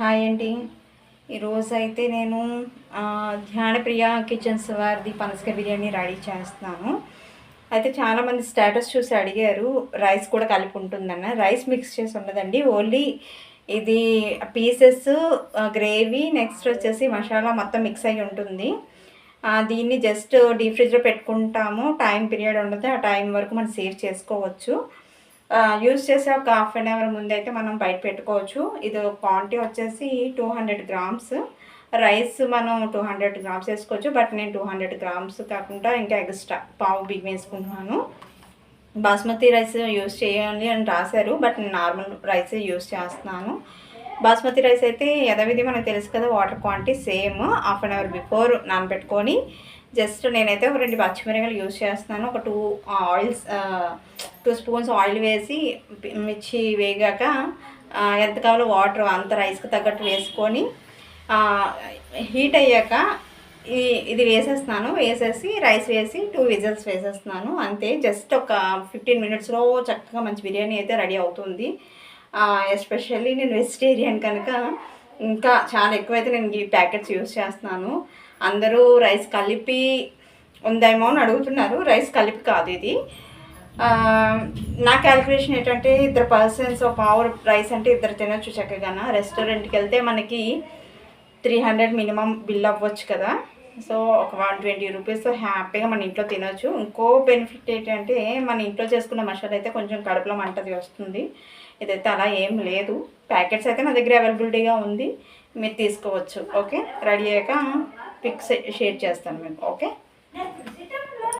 Hi అండి. ఈరోజు అయితే నేను ధ్యానప్రియ కిచెన్స్ వారిది పనసకాయ బిర్యానీ రెడీ చేస్తున్నాను. అయితే చాలామంది స్టేటస్ చూసి అడిగారు రైస్ కూడా కలిపి ఉంటుందన్న రైస్ మిక్స్ చేసి ఉండదండి. ఓన్లీ ఇది పీసెస్ గ్రేవీ నెక్స్ట్ వచ్చేసి మసాలా మొత్తం మిక్స్ అయి ఉంటుంది. దీన్ని జస్ట్ డీప్ ఫ్రిడ్జ్లో పెట్టుకుంటాము. టైం పీరియడ్ ఉండదు. ఆ టైం వరకు మనం సేవ్ చేసుకోవచ్చు. యూజ్ చేసే ఒక హాఫ్ అన్ అవర్ ముందు అయితే మనం బయట పెట్టుకోవచ్చు. ఇది క్వాంటిటీ వచ్చేసి టూ హండ్రెడ్ గ్రామ్స్ రైస్ మనం టూ హండ్రెడ్ గ్రామ్స్ వేసుకోవచ్చు. బట్ నేను టూ హండ్రెడ్ గ్రామ్స్ కాకుండా ఇంకా ఎక్స్ట్రా పావు బియ్యం వేసుకుంటున్నాను. బాస్మతి రైస్ యూస్ చేయాలి అని రాశారు. బట్ నేను నార్మల్ రైస్ యూస్ చేస్తున్నాను. బాస్మతి రైస్ అయితే యథావిధి మనకు తెలుసు కదా water quantity same half an hour before నానబెట్టుకొని జస్ట్ నేనైతే ఒక రెండు పచ్చిమిరకాయలు యూజ్ చేస్తున్నాను. ఒక two oils two spoons oil వేసి మిర్చి వేగాక ఎంత కావాలో వాటర్ అంత రైస్కి తగ్గట్టు వేసుకొని హీట్ అయ్యాక ఈ ఇది వేసేస్తున్నాను. వేసేసి రైస్ వేసి టూ విజిల్స్ వేసేస్తున్నాను. అంతే జస్ట్ ఒక ఫిఫ్టీన్ మినిట్స్లో చక్కగా మంచి బిర్యానీ అయితే రెడీ అవుతుంది. ఎస్పెషల్లీ నేను వెజిటేరియన్ కనుక ఇంకా చాలా ఎక్కువైతే నేను ఈ ప్యాకెట్స్ యూస్ చేస్తున్నాను. అందరూ రైస్ కలిపి ఉందేమో అని అడుగుతున్నారు. రైస్ కలిపి కాదు ఇది. నా క్యాలిక్యులేషన్ ఏంటంటే ఇద్దరు పర్సన్స్ ఒక అవర్ రైస్ అంటే ఇద్దరు తినొచ్చు చక్కగా రెస్టారెంట్కి వెళ్తే మనకి త్రీ హండ్రెడ్ మినిమం బిల్ అవ్వచ్చు కదా. సో ఒక వన్ ట్వంటీ రూపీస్ హ్యాపీగా మన ఇంట్లో తినొచ్చు. ఇంకో బెనిఫిట్ ఏంటంటే మన ఇంట్లో చేసుకున్న మసాలా అయితే కొంచెం కడుపులో మంటది వస్తుంది. ఇదైతే అలా ఏం లేదు. ప్యాకెట్స్ అయితే నా దగ్గర అవైలబిలిటీగా ఉంది. మీరు తీసుకోవచ్చు. ఓకే? రెడీ అయ్యాక పిక్స్ షేర్ చేస్తాను మేము ఓకే?